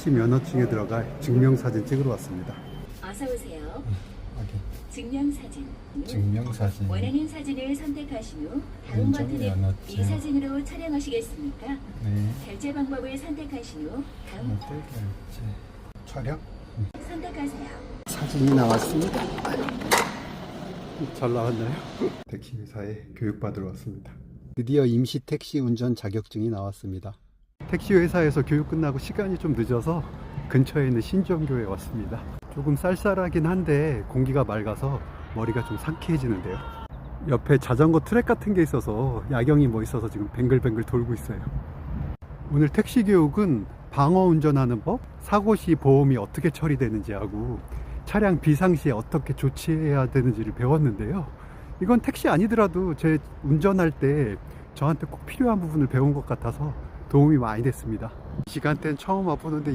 택시 면허증에 들어갈 증명사진 찍으러 왔습니다. 어서 오세요. 여기 증명사진. 증명사진. 원하는 사진을 선택하신 후 다음 버튼을 운전면허증. 이 사진으로 촬영하시겠습니까? 네. 결제 방법을 선택하신 후 다음 어떻게 할지. 촬영? 선택하세요. 사진이 나왔습니다. 잘 나왔나요? 택시 회사에 교육받으러 왔습니다. 드디어 임시 택시 운전 자격증이 나왔습니다. 택시 회사에서 교육 끝나고 시간이 좀 늦어서 근처에 있는 신정교에 왔습니다. 조금 쌀쌀하긴 한데 공기가 맑아서 머리가 좀 상쾌해지는데요. 옆에 자전거 트랙 같은 게 있어서 야경이 뭐 있어서 지금 뱅글뱅글 돌고 있어요. 오늘 택시 교육은 방어 운전하는 법, 사고 시 보험이 어떻게 처리되는지 하고 차량 비상시에 어떻게 조치해야 되는지를 배웠는데요. 이건 택시 아니더라도 제 운전할 때 저한테 꼭 필요한 부분을 배운 것 같아서 도움이 많이 됐습니다. 이 시간대는 처음 와보는데